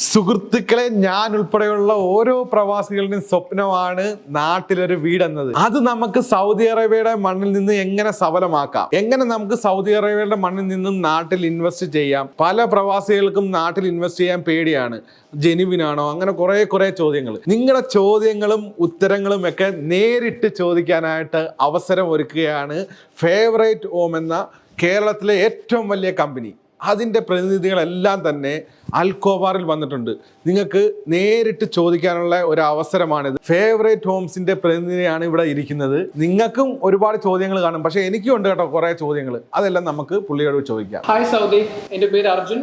സുഹൃത്തുക്കളെ ഞാൻ ഉൾപ്പെടെയുള്ള ഓരോ പ്രവാസികളുടെയും സ്വപ്നമാണ് നാട്ടിലൊരു വീടെന്നത്. അത് നമുക്ക് സൗദി അറേബ്യയുടെ മണ്ണിൽ നിന്ന് എങ്ങനെ സഫലമാക്കാം? എങ്ങനെ നമുക്ക് സൗദി അറേബ്യയുടെ മണ്ണിൽ നിന്നും നാട്ടിൽ ഇൻവെസ്റ്റ് ചെയ്യാം? പല പ്രവാസികൾക്കും നാട്ടിൽ ഇൻവെസ്റ്റ് ചെയ്യാൻ പേടിയാണ്. ജെനുവിനാണോ? അങ്ങനെ കുറെ കുറെ ചോദ്യങ്ങൾ. നിങ്ങളുടെ ചോദ്യങ്ങളും ഉത്തരങ്ങളും ഒക്കെ നേരിട്ട് ചോദിക്കാനായിട്ട് അവസരം ഒരുക്കുകയാണ് ഫേവറേറ്റ് ഓം എന്ന കേരളത്തിലെ ഏറ്റവും വലിയ കമ്പനി. അതിന്റെ പ്രതിനിധികളെല്ലാം തന്നെ അൽക്കോബാറിൽ വന്നിട്ടുണ്ട്. നിങ്ങൾക്ക് നേരിട്ട് ചോദിക്കാനുള്ള ഒരു അവസരമാണിത്. ഫേവറേറ്റ് ഹോംസിന്റെ പ്രതിനിധിയാണ് ഇവിടെ ഇരിക്കുന്നത്. നിങ്ങൾക്കും ഒരുപാട് ചോദ്യങ്ങൾ കാണും. പക്ഷേ എനിക്കും ഉണ്ട് കേട്ടോ കുറേ ചോദ്യങ്ങൾ. അതെല്ലാം നമുക്ക് പുള്ളിയോട് ചോദിക്കാം. ഹായ് സൗദി എന്റെ പേര് അർജുൻ.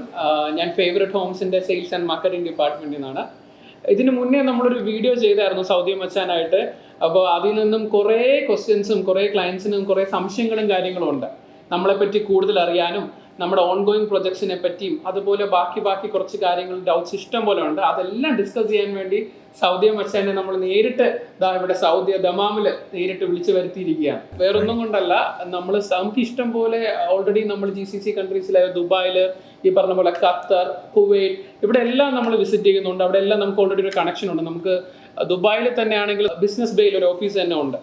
ഞാൻ ഫേവറേറ്റ് ഹോംസിന്റെ സെയിൽസ് ആൻഡ് മാർക്കറ്റിംഗ് ഡിപ്പാർട്ട്മെന്റിൽ നിന്നാണ്. ഇതിനു മുന്നേ നമ്മളൊരു വീഡിയോ ചെയ്തായിരുന്നു സൗദി മച്ചാനായിട്ട് അപ്പോൾ അതിൽ നിന്നും കുറേ ക്വസ്റ്റ്യൻസും കുറേ ക്ലയൻസിനും കുറേ സംശയങ്ങളും കാര്യങ്ങളും ഉണ്ട്. നമ്മളെപ്പറ്റി കൂടുതൽ അറിയാനും നമ്മുടെ ഓൺഗോയിങ് പ്രൊജക്ട്സിനെ പറ്റിയും അതുപോലെ ബാക്കി ബാക്കി കുറച്ച് കാര്യങ്ങൾ ഡൗട്ട്സ് ഇഷ്ടം പോലെ ഉണ്ട്. അതെല്ലാം ഡിസ്കസ് ചെയ്യാൻ വേണ്ടി സൗദി മച്ചാനെ നമ്മൾ നേരിട്ട് ദാ ഇവിടെ സൗദി ദമാമിൽ നേരിട്ട് വിളിച്ചു വരുത്തിയിരിക്കുകയാണ്. വേറൊന്നും കൊണ്ടല്ല നമ്മൾ നമുക്ക് ഇഷ്ടം പോലെ ഓൾറെഡി നമ്മൾ ജി സി സി കൺട്രീസിലായ ദുബായിൽ ഈ പറഞ്ഞ പോലെ ഖത്തർ കുവൈറ്റ് ഇവിടെ എല്ലാം നമ്മൾ വിസിറ്റ് ചെയ്യുന്നുണ്ട്. അവിടെ എല്ലാം നമുക്ക് ഓൾറെഡി ഒരു കണക്ഷൻ ഉണ്ട്. നമുക്ക് ദുബായിൽ തന്നെ ആണെങ്കിൽ ബിസിനസ് ബേയിൽ ഒരു ഓഫീസ് തന്നെ ഉണ്ട്.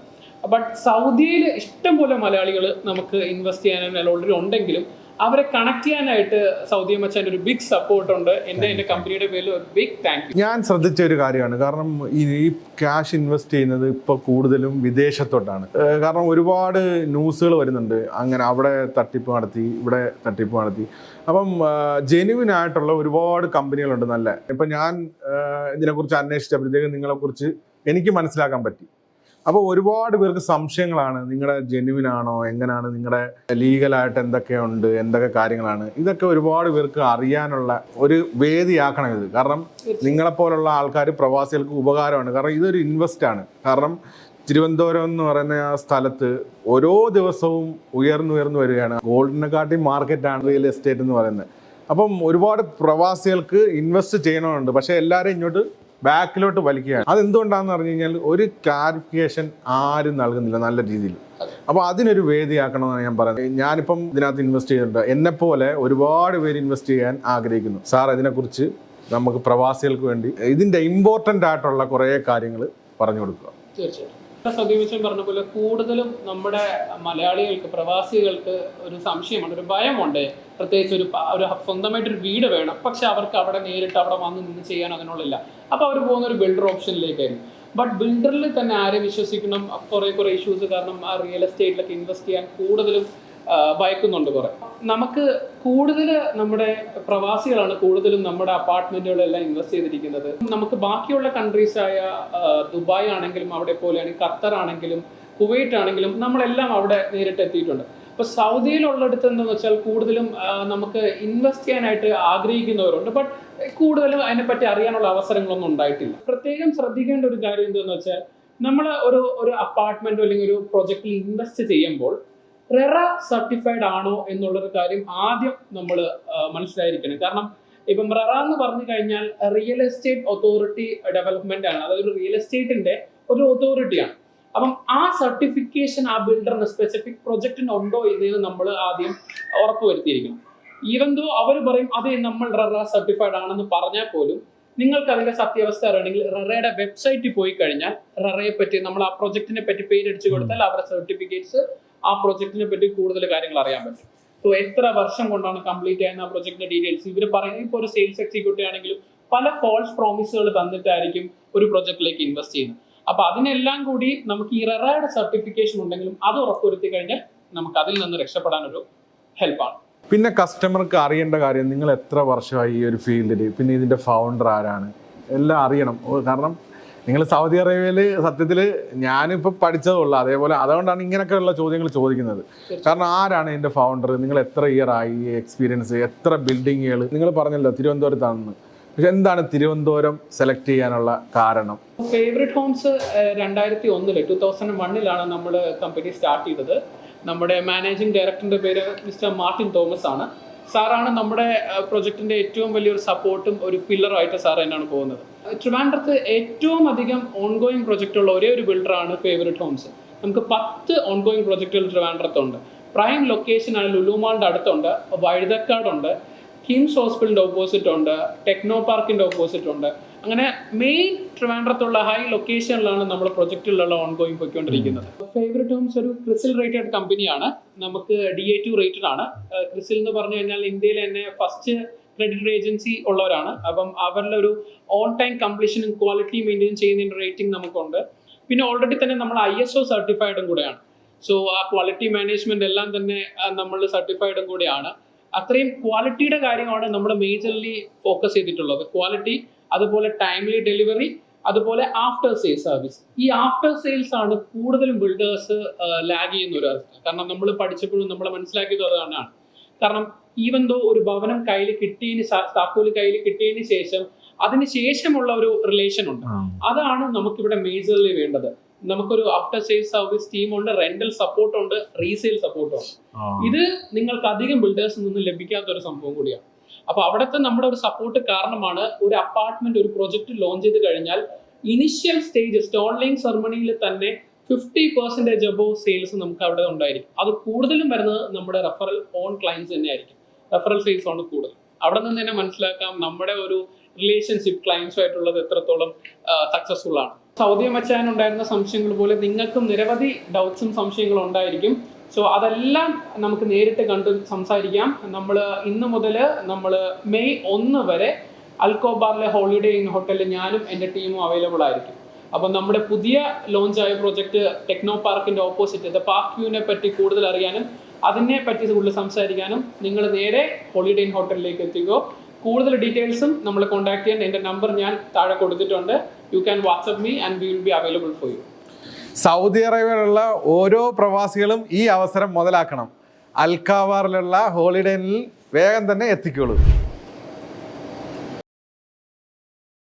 ബട്ട് സൗദിയിൽ ഇഷ്ടം പോലെ മലയാളികൾ നമുക്ക് ഇൻവെസ്റ്റ് ചെയ്യാനും ഓൾറെഡി ഉണ്ടെങ്കിലും അവരെ കണക്ട് ചെയ്യാനായിട്ട് സൗദി മച്ചാന്റെ ഒരു ബിഗ് സപ്പോർട്ട് ഉണ്ട്. എന്റെ എന്റെ കമ്പനിയുടെ പേരിൽ ഒരു ബിഗ് താങ്ക് യു ഞാൻ ശ്രദ്ധിച്ച ഒരു കാര്യമാണ്. കാരണം ഈ ക്യാഷ് ഇൻവെസ്റ്റ് ചെയ്യുന്നത് ഇപ്പോൾ കൂടുതലും വിദേശത്തോട്ടാണ്. കാരണം ഒരുപാട് ന്യൂസുകൾ വരുന്നുണ്ട്. അങ്ങനെ അവിടെ തട്ടിപ്പ് നടത്തി ഇവിടെ തട്ടിപ്പ് നടത്തി. അപ്പം ജെനുവിൻ ആയിട്ടുള്ള ഒരുപാട് കമ്പനികളുണ്ട് നല്ല. ഇപ്പം ഞാൻ ഇതിനെക്കുറിച്ച് അന്വേഷിച്ചപ്പോഴത്തേക്കും നിങ്ങളെക്കുറിച്ച് എനിക്ക് മനസ്സിലാക്കാൻ പറ്റി. അപ്പോൾ ഒരുപാട് പേർക്ക് സംശയങ്ങളാണ്. നിങ്ങളുടെ ജെനുവിൻ ആണോ? എങ്ങനെയാണ് നിങ്ങളുടെ ലീഗലായിട്ട് എന്തൊക്കെയുണ്ട് എന്തൊക്കെ കാര്യങ്ങളാണ്? ഇതൊക്കെ ഒരുപാട് പേർക്ക് അറിയാനുള്ള ഒരു വേദിയാക്കണം ഇത്. കാരണം നിങ്ങളെപ്പോലുള്ള ആൾക്കാർ പ്രവാസികൾക്ക് ഉപകാരമാണ്. കാരണം ഇതൊരു ഇൻവെസ്റ്റ് ആണ്. കാരണം തിരുവനന്തപുരം എന്ന് പറയുന്ന ആ സ്ഥലത്ത് ഓരോ ദിവസവും ഉയർന്നുയർന്നു വരികയാണ്. ഗോൾഡിനെക്കാട്ടി മാർക്കറ്റാണ് റിയൽ എസ്റ്റേറ്റ് എന്ന് പറയുന്നത്. അപ്പം ഒരുപാട് പ്രവാസികൾക്ക് ഇൻവെസ്റ്റ് ചെയ്യണമുണ്ട് പക്ഷേ എല്ലാവരും ഇങ്ങോട്ട് ബാക്കിലോട്ട് വലിക്കുകയാണ്. അതെന്തുകൊണ്ടാണെന്ന് പറഞ്ഞു കഴിഞ്ഞാൽ ഒരു ക്ലാരിഫിക്കേഷൻ ആരും നൽകുന്നില്ല നല്ല രീതിയിൽ. അപ്പോൾ അതിനൊരു വേദിയാക്കണമെന്നാണ് ഞാൻ പറയുന്നത്. ഞാനിപ്പം ഇതിനകത്ത് ഇൻവെസ്റ്റ് ചെയ്തിട്ടുണ്ട്. എന്നെപ്പോലെ ഒരുപാട് പേര് ഇൻവെസ്റ്റ് ചെയ്യാൻ ആഗ്രഹിക്കുന്നു. സാർ ഇതിനെക്കുറിച്ച് നമുക്ക് പ്രവാസികൾക്ക് വേണ്ടി ഇതിന്റെ ഇമ്പോർട്ടന്റ് ആയിട്ടുള്ള കുറേ കാര്യങ്ങൾ പറഞ്ഞു കൊടുക്കുക. തീർച്ചയായിട്ടും. സതീമിച്ചൻ പറഞ്ഞ പോലെ കൂടുതലും നമ്മുടെ മലയാളികൾക്ക് പ്രവാസികൾക്ക് ഒരു സംശയമുണ്ട് ഒരു ഭയമുണ്ട്. പ്രത്യേകിച്ച് ഒരു ഒരു സ്വന്തമായിട്ടൊരു വീട് വേണം. പക്ഷെ അവർക്ക് അവിടെ നേരിട്ട് അവിടെ വന്ന് നിന്ന് ചെയ്യാൻ അതിനുള്ളില്ല അപ്പോൾ അവർ പോകുന്ന ഒരു ബിൽഡർ ഓപ്ഷനിലേക്കായിരുന്നു ബട്ട് ബിൽഡറിൽ തന്നെ ആരെ വിശ്വസിക്കണം? കുറേ കുറേ ഇഷ്യൂസ് കാരണം ആ റിയൽ എസ്റ്റേറ്റിലൊക്കെ ഇൻവെസ്റ്റ് ചെയ്യാൻ കൂടുതലും ഭയക്കുന്നുണ്ട് കുറെ. നമുക്ക് കൂടുതൽ നമ്മുടെ പ്രവാസികളാണ് കൂടുതലും നമ്മുടെ അപ്പാർട്ട്മെന്റുകളെല്ലാം ഇൻവെസ്റ്റ് ചെയ്തിരിക്കുന്നത്. നമുക്ക് ബാക്കിയുള്ള കൺട്രീസ് ആയ ആ, ദുബായ് ആണെങ്കിലും അവിടെ പോലെയാണെങ്കിൽ ഖത്തർ ആണെങ്കിലും കുവൈറ്റ് ആണെങ്കിലും നമ്മളെല്ലാം അവിടെ നേരിട്ട് എത്തിയിട്ടുണ്ട്. അപ്പോൾ സൗദിയിലുള്ളിടത്ത് എന്താണെന്ന് വെച്ചാൽ കൂടുതലും നമുക്ക് ഇൻവെസ്റ്റ് ചെയ്യാനായിട്ട് ആഗ്രഹിക്കുന്നവരുണ്ട്. ബട്ട് കൂടുതലും അതിനെപ്പറ്റി അറിയാനുള്ള അവസരങ്ങളൊന്നും ഉണ്ടായിട്ടില്ല. പ്രത്യേകം ശ്രദ്ധിക്കേണ്ട ഒരു കാര്യം എന്താണെന്ന് വെച്ചാൽ നമ്മൾ ഒരു ഒരു അപ്പാർട്ട്മെന്റോ അല്ലെങ്കിൽ ഒരു പ്രൊജക്റ്റിൽ ഇൻവെസ്റ്റ് ചെയ്യുമ്പോൾ റെറ സർട്ടിഫൈഡ് ആണോ എന്നുള്ളൊരു കാര്യം ആദ്യം നമ്മൾ മനസ്സിലായിരിക്കണം. കാരണം ഇപ്പം റെറ എന്ന് പറഞ്ഞു കഴിഞ്ഞാൽ റിയൽ എസ്റ്റേറ്റ് അതോറിറ്റി ഡെവലപ്മെന്റ് ആണ്. അതായത് റിയൽ എസ്റ്റേറ്റിന്റെ ഒരു അതോറിറ്റിയാണ് അപ്പം ആ സർട്ടിഫിക്കേഷൻ ആ ബിൽഡറിന് സ്പെസിഫിക് പ്രൊജക്റ്റിന് ഉണ്ടോ എന്ന് നമ്മൾ ആദ്യം ഉറപ്പുവരുത്തിയിരിക്കണം. ഈവൻ ദോ അവർ പറയും അതെ നമ്മൾ റെറ സർട്ടിഫൈഡ് ആണെന്ന് പറഞ്ഞാൽ പോലും നിങ്ങൾക്ക് അതിന്റെ സത്യാവസ്ഥ അറിയണമെങ്കിൽ റെറയുടെ വെബ്സൈറ്റിൽ പോയി കഴിഞ്ഞാൽ റെറയെ പറ്റി നമ്മൾ ആ പ്രൊജക്റ്റിനെ പറ്റി പേരടിച്ചു കൊടുത്താൽ അവരുടെ സർട്ടിഫിക്കറ്റ്സ് ആ പ്രൊജക്റ്റിനെ പറ്റി കൂടുതൽ കാര്യങ്ങൾ അറിയാൻ പറ്റും. സോ എത്ര വർഷം കൊണ്ടാണ് കംപ്ലീറ്റ് ചെയ്യുന്ന ആ പ്രൊജക്ടിന്റെ ഡീറ്റെയിൽസ് ഇവർ പറയുന്നത്. ഇപ്പോൾ ഒരു സെയിൽസ് എക്സിക്യൂട്ടീവ് ആണെങ്കിലും പല ഫോൾസ് പ്രോമിസുകൾ തന്നിട്ടായിരിക്കും ഒരു പ്രൊജക്റ്റിലേക്ക് ഇൻവെസ്റ്റ് ചെയ്യുന്നത്. അപ്പൊ അതിനെല്ലാം കൂടി നമുക്ക് ഈ റെറയുടെ സർട്ടിഫിക്കേഷൻ ഉണ്ടെങ്കിലും അത് ഉറപ്പുവരുത്തി കഴിഞ്ഞാൽ നമുക്ക് അതിൽ നിന്ന് രക്ഷപ്പെടാൻ ഒരു ഹെൽപ്പാണ് പിന്നെ കസ്റ്റമർക്ക് അറിയേണ്ട കാര്യം നിങ്ങൾ എത്ര വർഷമായി ഈ ഒരു ഫീൽഡിൽ പിന്നെ ഇതിന്റെ ഫൗണ്ടർ ആരാണ്? എല്ലാം അറിയണം. കാരണം നിങ്ങൾ സൗദി അറേബ്യയിൽ സത്യത്തിൽ ഞാനിപ്പോൾ പഠിച്ചതുള്ളൂ. അതേപോലെ അതുകൊണ്ടാണ് ഇങ്ങനെയൊക്കെയുള്ള ചോദ്യങ്ങൾ ചോദിക്കുന്നത്. കാരണം ആരാണ് ഇതിന്റെ ഫൗണ്ടർ നിങ്ങൾ എത്ര ഇയർ ആയി? എക്സ്പീരിയൻസ് എത്ര ബിൽഡിങ്ങുകൾ നിങ്ങൾ പറഞ്ഞല്ലോ തിരുവനന്തപുരത്താണെന്ന്. പക്ഷെ എന്താണ് തിരുവനന്തപുരം സെലക്ട് ചെയ്യാനുള്ള കാരണം? ഫേവറേറ്റ് ഹോംസ് രണ്ടായിരത്തി ഒന്നിൽ ടൂ തൗസൻഡ് വണ്ണിലാണ് നമ്മൾ കമ്പനി സ്റ്റാർട്ട് ചെയ്തത്. നമ്മുടെ മാനേജിംഗ് ഡയറക്ടറിന്റെ പേര് മിസ്റ്റർ മാർട്ടിൻ തോമസ് ആണ് സാറാണ് നമ്മുടെ പ്രൊജക്ടിന്റെ ഏറ്റവും വലിയൊരു സപ്പോർട്ടും ഒരു പില്ലറായിട്ട് സാർ തന്നെയാണ് പോകുന്നത്. ട്രിവാൻഡ്രത്ത് ഏറ്റവും അധികം ഓൺഗോയിങ് പ്രൊജക്റ്റ് ഉള്ള ഒരേ ഒരു ബിൽഡറാണ് ഫേവറേറ്റ് ഹോംസ് നമുക്ക് പത്ത് ഓൺഗോയിങ് പ്രൊജക്റ്റുകൾ ട്രിവാൻഡ്രത്തുണ്ട്. പ്രൈം ലൊക്കേഷൻ ആണ് ലുലുമാളിന്റെ അടുത്തുണ്ട് വഴുതക്കാടുണ്ട്. കിംസ് ഹോസ്പിറ്റലിന്റെ ഓപ്പോസിറ്റ് ഉണ്ട് ടെക്നോ പാർക്കിന്റെ ഓപ്പോസിറ്റ് ഉണ്ട്. അങ്ങനെ മെയിൻ ട്രിവാൻഡ്രത്തുള്ള ഹൈ ലൊക്കേഷനിലാണ് നമ്മൾ പ്രൊജക്റ്റിലുള്ള ഓൺഗോയിങ് പോയിക്കൊണ്ടിരിക്കുന്നത്. ഫേവറേറ്റ് ഹോംസ് ഒരു ക്രിസിൽ റേറ്റഡ് കമ്പനിയാണ് നമുക്ക് ഡി എ ടു റേറ്റഡ് ആണ്. ക്രിസിൽ എന്ന് പറഞ്ഞു കഴിഞ്ഞാൽ ഇന്ത്യയിൽ തന്നെ ഫസ്റ്റ് ക്രെഡിറ്റ് ഏജൻസി ഉള്ളവരാണ്. അപ്പം അവരുടെ ഒരു ഓൺ ടൈം കംപ്ലീഷനും ക്വാളിറ്റി മെയിന്റെയിൻ ചെയ്യുന്നതിന്റെ റേറ്റിംഗ് നമുക്കുണ്ട്. പിന്നെ ഓൾറെഡി തന്നെ നമ്മൾ ഐ എസ് ഒ സർട്ടിഫൈഡും കൂടെയാണ്. സോ ആ ക്വാളിറ്റി മാനേജ്മെന്റ് എല്ലാം തന്നെ നമ്മൾ സർട്ടിഫൈഡും കൂടെയാണ്. അത്രയും ക്വാളിറ്റിയുടെ കാര്യമാണ് നമ്മൾ മേജർലി ഫോക്കസ് ചെയ്തിട്ടുള്ളത്. ക്വാളിറ്റി അതുപോലെ ടൈംലി ഡെലിവറി അതുപോലെ ആഫ്റ്റർ സെയിൽ സർവീസ് ഈ ആഫ്റ്റർ സെയിൽസ് ആണ് കൂടുതലും ബിൽഡേഴ്സ് ലാഗ് ചെയ്യുന്ന ഒരു അവസ്ഥ. കാരണം നമ്മൾ പഠിച്ചപ്പോഴും നമ്മൾ മനസ്സിലാക്കിയത് അതാണ്. കാരണം ഈവൻ ദോ ഒരു ഭവനം കയ്യിൽ കിട്ടിയതിന് താക്കോൽ കയ്യിൽ കിട്ടിയതിന് ശേഷം അതിന് ശേഷമുള്ള ഒരു റിലേഷൻ ഉണ്ട്. അതാണ് നമുക്കിവിടെ മേജർലി വേണ്ടത്. നമുക്കൊരു ആഫ്റ്റർ സെയിൽ സർവീസ് ടീമുണ്ട് റെന്റൽ സപ്പോർട്ട് ഉണ്ട് റീസെയിൽ സപ്പോർട്ട് ഉണ്ട്. ഇത് നിങ്ങൾക്ക് അധികം ബിൽഡേഴ്സിൽ നിന്ന് ലഭിക്കാത്ത ഒരു സംഭവം കൂടിയാണ്. അപ്പൊ അവിടുത്തെ നമ്മുടെ ഒരു സപ്പോർട്ട് കാരണമാണ് ഒരു അപ്പാർട്ട്മെന്റ് ഒരു പ്രൊജക്ട് ലോഞ്ച് ചെയ്ത് കഴിഞ്ഞാൽ ഇനിഷ്യൽ സ്റ്റേജ് ഓൺലൈൻ സെറമണിയിൽ തന്നെ ഫിഫ്റ്റി പെർസെന്റേജ് അബോവ് സെയിൽസ് നമുക്ക് അവിടെ ഉണ്ടായിരിക്കും. അത് കൂടുതലും വരുന്നത് നമ്മുടെ റെഫറൽ ഓൺ ക്ലയൻസ് തന്നെ ആയിരിക്കും. റെഫറൽ സെയിൽസ് ആണ് കൂടുതൽ. അവിടെ നിന്ന് തന്നെ മനസ്സിലാക്കാം നമ്മുടെ ഒരു റിലേഷൻഷിപ്പ് ക്ലയൻസുമായിട്ടുള്ളത് എത്രത്തോളം സക്സസ്ഫുൾ ആണ്. സൗദി മച്ചാൻ ഉണ്ടായിരുന്ന സംശയങ്ങൾ പോലെ നിങ്ങൾക്കും നിരവധി ഡൗട്ട്സും സംശയങ്ങളും ഉണ്ടായിരിക്കും. സോ അതെല്ലാം നമുക്ക് നേരിട്ട് കണ്ട് സംസാരിക്കാം. നമ്മൾ ഇന്ന് മുതൽ നമ്മൾ മെയ് ഒന്ന് വരെ അൽക്കോബാറിലെ ഹോളിഡേ ഇൻ ഹോട്ടലിൽ ഞാനും എന്റെ ടീമും അവൈലബിൾ ആയിരിക്കും. അപ്പം നമ്മുടെ പുതിയ ലോഞ്ച് ആയ പ്രോജക്റ്റ് ടെക്നോ പാർക്കിന്റെ ഓപ്പോസിറ്റ് ദ പാർക്ക് വ്യൂവിനെ പറ്റി കൂടുതൽ അറിയാനും അതിനെ പറ്റി കൂടുതൽ സംസാരിക്കാനും നിങ്ങൾ നേരെ ഹോളിഡേ ഇൻ ഹോട്ടലിലേക്ക് എത്തിക്കോ. കൂടുതൽ ഡീറ്റെയിൽസും നമ്മൾ കോൺടാക്ട് ചെയ്യാൻ എന്റെ നമ്പർ ഞാൻ താഴെ കൊടുത്തിട്ടുണ്ട്. You can WhatsApp me and we will be available for you Saudi അറേബ്യയിലുള്ള ഓരോ പ്രവാസികളും ഈ അവസരം മുതലാക്കണം. അൽക്കാവാറിലുള്ള ഹോളിഡേനിൽ വേഗം തന്നെ എത്തിക്കോളൂ.